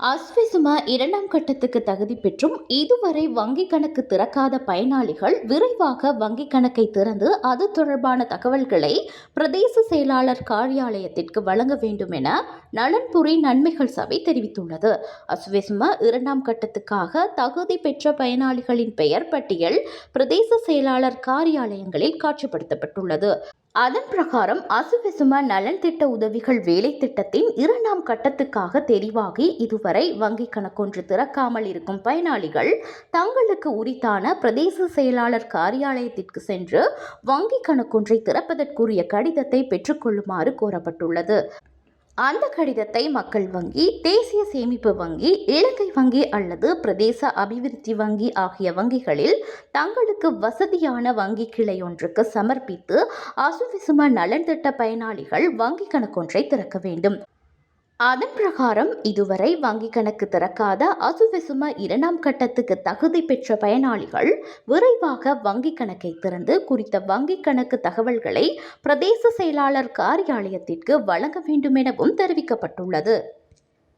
அஸ்விசுமா இரண்டாம் கட்டத்துக்கு தகுதி பெற்றும் இதுவரை வங்கிக் கணக்கு திறக்காத பயனாளிகள் விரைவாக வங்கிக் கணக்கை திறந்து அது தொடர்பான தகவல்களை பிரதேச செயலாளர் காரியாலயத்திற்கு வழங்க வேண்டும் என நலன்புரி நன்மைகள் சபை தெரிவித்துள்ளது. அஸ்விசுமா இரண்டாம் கட்டத்துக்காக தகுதி பெற்ற பயனாளிகளின் பெயர் பட்டியல் பிரதேச செயலாளர் காரியாலயங்களில் காட்சிப்படுத்தப்பட்டுள்ளது. அதன் பிரகாரம் அசுவிசும நலன் திட்ட உதவிகள் வேலை திட்டத்தின் இரண்டாம் கட்டத்துக்காக தெரிவாகி இதுவரை வங்கிக் கணக்கொன்று திறக்காமல் இருக்கும் பயனாளிகள் தங்களுக்கு உரித்தான பிரதேச செயலாளர் காரியாலயத்திற்கு சென்று வங்கிக் கணக்கொன்றை திறப்பதற்குரிய கடிதத்தை பெற்றுக்கொள்ளுமாறு கோரப்பட்டுள்ளது. அந்த கடிதத்தை மக்கள் வங்கி தேசிய சேமிப்பு வங்கி இலங்கை வங்கி அல்லது பிரதேச அபிவிருத்தி வங்கி ஆகிய வங்கிகளில் தங்களுக்கு வசதியான வங்கி கிளை ஒன்றுக்கு சமர்ப்பித்து அசுவிசும நலன் திட்ட பயனாளிகள் வங்கி கணக்கொன்றை திறக்க வேண்டும். அதன் பிரகாரம் இதுவரை வங்கி கணக்கு திறக்காத அசுவெசும இரண்டாம் கட்டத்துக்கு தகுதி பெற்ற பயனாளிகள் விரைவாக வங்கி கணக்கை திறந்து குறித்த வங்கி கணக்கு தகவல்களை பிரதேச செயலாளர் காரியாலயத்திற்கு வழங்க வேண்டும் எனவும் தெரிவிக்கப்பட்டுள்ளது.